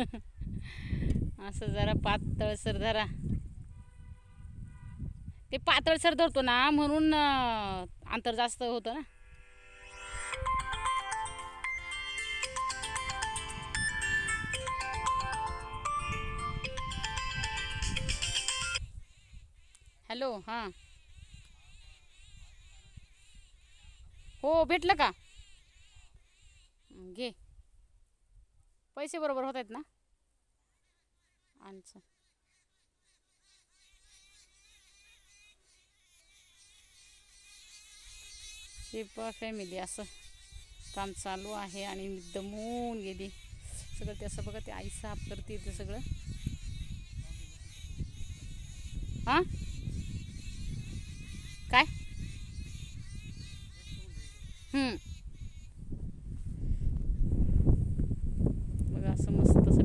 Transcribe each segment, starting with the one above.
असं जरा पातळसर धरा. ते पातळसर धरतो ना म्हणून अंतर जास्त होतं ना. हॅलो हां. हो भेटलं का? घे. पैसे बरोबर होत आहेत ना? आणचं शिपा फॅमिली असं काम चालू आहे आणि मी दमून गेली. सगळं ते असं बघा ते आई साफ करते ते सगळं. हां? काय? हम्म. बघा असं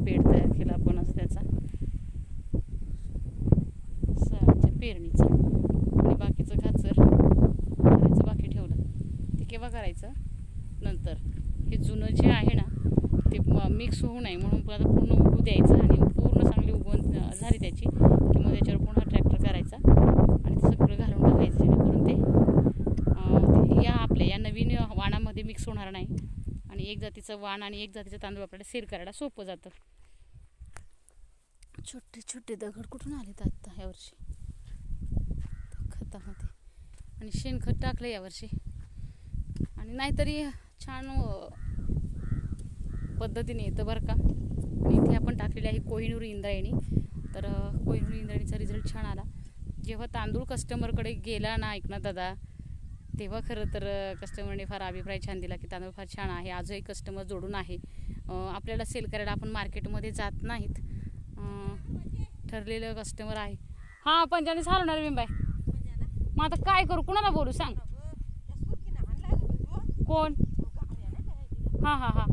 पेड बेड तयार केला आपण असं त्याचा. सणाच्या पेरणीचा. आणि बाकीचं खाचर करायचं बाकी ठेवलं. ते केव्हा करायचं? नंतर. हे जुनं जे आहे ना ते मिक्स होऊ नये. म्हणून आता पूर्ण उगू द्यायचं आणि पूर्ण चांगली उगवून झाली त्याची. की मग त्याच्यावर पुन्हा ट्रॅक्टर करायचा. आणि ते सगळं घालून टाकायचं जेणेकरून ते ते या आपल्या या नवीन वाणामध्ये मिक्स होणार नाही. आणि एक जातीचं वाण आणि एक जातीचं तांदूळ आपल्याला सेल करायला सोपं जातं. छोटे छोटे दगड कुठून आलेत आत्ता यावर्षी खतामध्ये. आणि शेणखत टाकलं यावर्षी आणि नाहीतरी छान पद्धतीने येतं बरं का. इथे आपण टाकलेली आहे कोहिनूर इंद्रायणी. तर कोहिनूर इंद्रायणीचा रिझल्ट छान आला. जेव्हा तांदूळ कस्टमरकडे गेला ना ऐकणं दादा तेव्हा खरं तर कस्टमरने फार अभिप्राय छान दिला की तांदूळ फार छान आहे. आजही कस्टमर जोडून आहे. आपल्याला सेल करायला आपण मार्केटमध्ये जात नाहीत. ठरलेलं कस्टमर आहे. हां पंचाने हलवणार मी बाय मग आता काय करू? कुणाला बोलू? सांग. कोण? हां हां हां.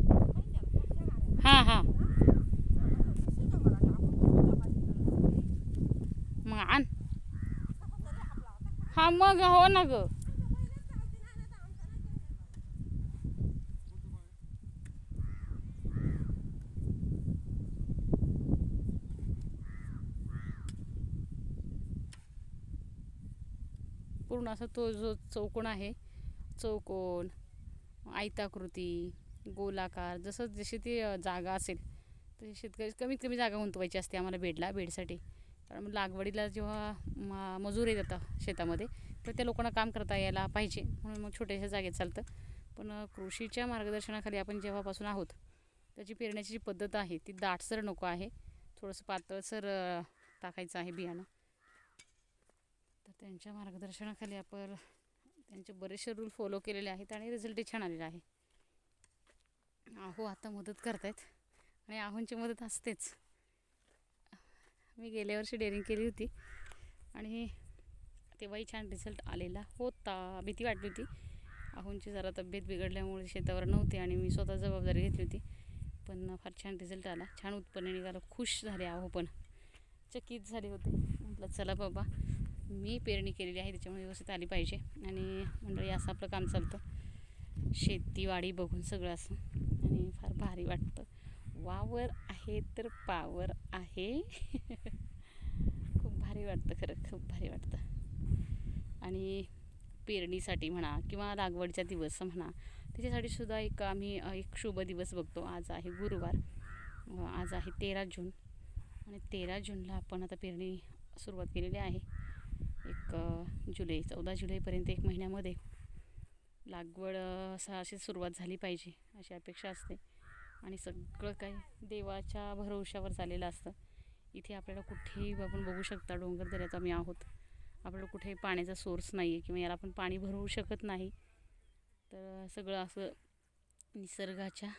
हां हां. मग आण. हा मग हो ना गं. पूर्ण असा तो जो चौकोन आहे चौकोन आयताकृती गोलाकार जसं जशी ती जागा असेल तशी शेतकरी कमीत कमी जागा गुंतवायची असते आम्हाला बेडला बेडसाठी. कारण मग लागवडीला जेव्हा मजूर येत आता शेतामध्ये तर त्या लोकांना काम करता यायला पाहिजे. म्हणून मग छोट्याशा जागेत चालतं. पण कृषीच्या मार्गदर्शनाखाली आपण जेव्हापासून आहोत त्याची पेरण्याची जी पद्धत आहे ती दाटसर नको आहे. थोडंसं पातळसर टाकायचं आहे बियाणं. त्यांच्या मार्गदर्शनाखाली आपण त्यांचे बरेचसे रूल फॉलो केलेले आहेत आणि रिझल्टही छान आलेला आहे. आहो आता मदत करतायत आणि आहोंची मदत असतेच. मी गेल्या वर्षी डेअरिंग केली होती आणि तेव्हाही छान रिझल्ट आलेला होता. भीती वाटली होती. आहोंची जरा तब्येत बिघडल्यामुळे शेतावर नव्हते आणि मी स्वतः जबाबदारी घेतली होती. पण फार छान रिझल्ट आला. छान उत्पन्न निघालं. खुश झाले आहो पण. चकित झाले होते. म्हटलं चला बाबा मी पेरणी केलेली आहे त्याच्यामुळे व्यवस्थित आली पाहिजे. आणि मंडळी असं आपलं काम चालतं. शेतीवाडी बघून सगळं असं. आणि फार भारी वाटतं. वावर आहे तर पावर आहे. खूप भारी वाटतं खरं खूप भारी वाटतं. आणि पेरणीसाठी म्हणा किंवा लागवडचा दिवस म्हणा त्याच्यासाठी सुद्धा एक आम्ही एक शुभ दिवस बघतो. आज आहे गुरुवार. आज आहे तेरा जून. आणि तेरा जूनला आपण आता पेरणी सुरुवात केलेली आहे. एक जुलै चौदा जुलैपर्यंत एक महिन्यामध्ये लागवड असा अशी सुरुवात झाली पाहिजे अशी अपेक्षा असते. आणि सगळं काही देवाच्या भरवशावर चाललेलं असतं. इथे आपल्याला कुठेही आपण बघू शकता डोंगर दऱ्यात आम्ही आहोत. आपल्याला कुठेही पाण्याचा सोर्स नाही आहे किंवा याला आपण पाणी भरवू शकत नाही. तर सगळं असं निसर्गाच्या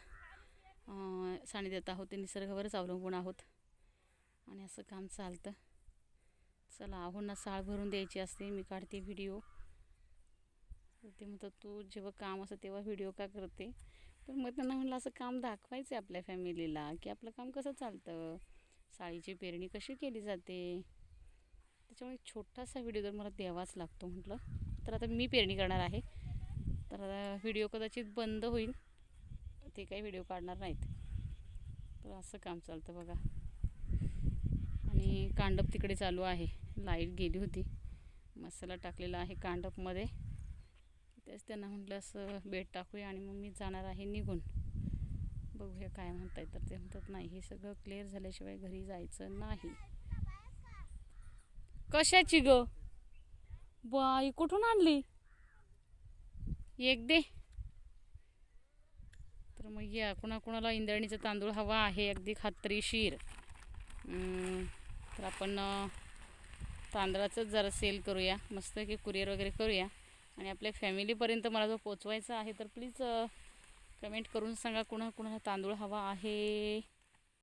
सानिध्यात आहोत. ते निसर्गावरच अवलंबून आहोत. आणि असं काम चालतं. चला आहोंना साळ भरून द्यायची असते मी काढते व्हिडिओ ते म्हणतात तू जेव्हा काम असं तेव्हा व्हिडिओ का करते? पण मग त्यांना म्हणलं असं काम दाखवायचं आहे आपल्या फॅमिलीला की आपलं काम कसं चालतं? साळीची पेरणी कशी केली जाते? त्याच्यामुळे छोटासा व्हिडिओ जर मला द्यावाच लागतो म्हटलं तर आता मी पेरणी करणार आहे. तर आता व्हिडिओ कदाचित बंद होईल. ते काही व्हिडिओ काढणार नाहीत. तर असं काम चालतं बघा. आणि कांडप तिकडे चालू आहे. लाइट गेली होती. मसाला टाकलेला आहे कांडपमध्ये. तेच त्यांना म्हटलं असं बेड टाकूया आणि मग मी जाणार आहे निघून. बघूया काय म्हणताय तर ते म्हणतात नाही हे सगळं क्लिअर झाल्याशिवाय घरी जायचं नाही. कशाची ग? बाई कुठून आणली? एक दे. तर मग या कुणाकुणाला इंद्राणीचा तांदूळ हवा आहे अगदी खात्रीशीर. अं, तर आपण तांदळाचंच जरा सेल करूया. मस्त की कुरिअर वगैरे करूया. आणि आपल्या फॅमिलीपर्यंत मला जो पोचवायचा आहे तर प्लीज कमेंट करून सांगा कुणा कुणाला तांदूळ हवा आहे.